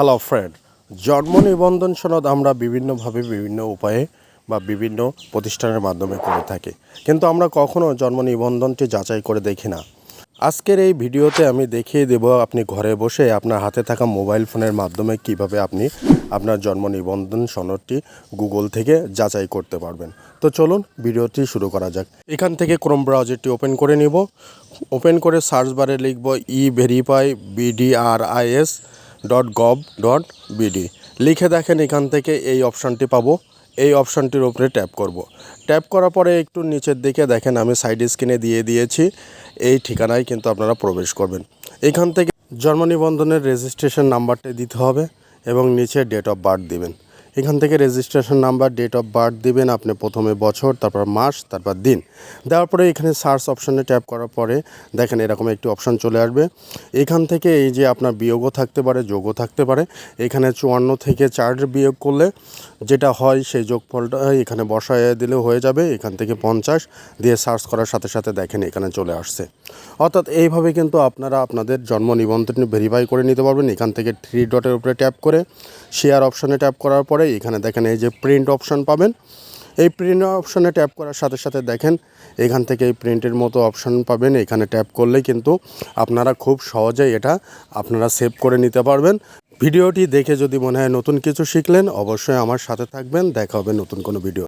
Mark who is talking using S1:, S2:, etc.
S1: Hello friend জন্ম নিবন্ধন সনদ আমরা বিভিন্নভাবে বিভিন্ন উপায়ে বা বিভিন্ন প্রতিষ্ঠানের মাধ্যমে করে থাকি। কিন্তু আমরা কখনও জন্ম নিবন্ধনটি যাচাই করে দেখি না। আজকের এই ভিডিওতে আমি দেখিয়ে দেব আপনি ঘরে বসে আপনার হাতে থাকা মোবাইল ফোনের মাধ্যমে কীভাবে আপনি আপনার জন্ম নিবন্ধন সনদটি গুগল থেকে যাচাই করতে পারবেন। তো চলুন ভিডিওটি শুরু করা যাক। এখান থেকে ক্রোম ব্রাউজারটি ওপেন করে নিব। ওপেন করে সার্চ বারে লিখব e verify BDRIS dot gov dot BD লিখে দেখেন এখান থেকে এই অপশানটি পাবো। এই অপশানটির উপরে ট্যাপ করব। ট্যাপ করার পরে একটু নিচের দিকে দেখেন, আমি সাইড স্ক্রিনে দিয়ে দিয়েছি। এই ঠিকানায় কিন্তু আপনারা প্রবেশ করবেন। এখান থেকে জন্ম নিবন্ধনের রেজিস্ট্রেশন নাম্বারটা দিতে হবে এবং নিচে ডেট অফ বার্থ দিবেন। এখান থেকে registration number date of birth দিবেন আপনি প্রথমে বছর, তারপর মাস, তারপর দিন। দেওয়ার পরে এখানে সার্চ অপশানে ট্যাপ করার পরে দেখেন এরকম একটি অপশান চলে আসবে। এখান থেকে এই যে আপনার বিয়োগও থাকতে পারে, যোগও থাকতে পারে। এখানে চুয়ান্ন থেকে চার বিয়োগ করলে যেটা হয় সেই যোগফলটা এখানে বসায় দিলেও হয়ে যাবে, এখান থেকে পঞ্চাশ দিয়ে সার্চ করার সাথে সাথে দেখেন এখানে চলে আসছে। অর্থাৎ এইভাবে কিন্তু আপনারা আপনাদের জন্ম নিবন্ধন ভেরিফাই করে নিতে পারবেন। এখান থেকে থ্রি ডটের উপরে ট্যাপ করে শেয়ার অপশানে ট্যাপ করার পরে এখানে দেখেন এই যে প্রিন্ট অপশন পাবেন। এই প্রিন্ট অপশানে ট্যাপ করার সাথে সাথে দেখেন, এখান থেকে এই প্রিন্টের মতো অপশন পাবেন। এখানে ট্যাপ করলে কিন্তু আপনারা খুব সহজেই এটা আপনারা সেভ করে নিতে পারবেন। ভিডিওটি দেখে যদি মনে হয় নতুন কিছু শিখলেন, অবশ্যই আমার সাথে থাকবেন। দেখা হবে নতুন কোনো ভিডিও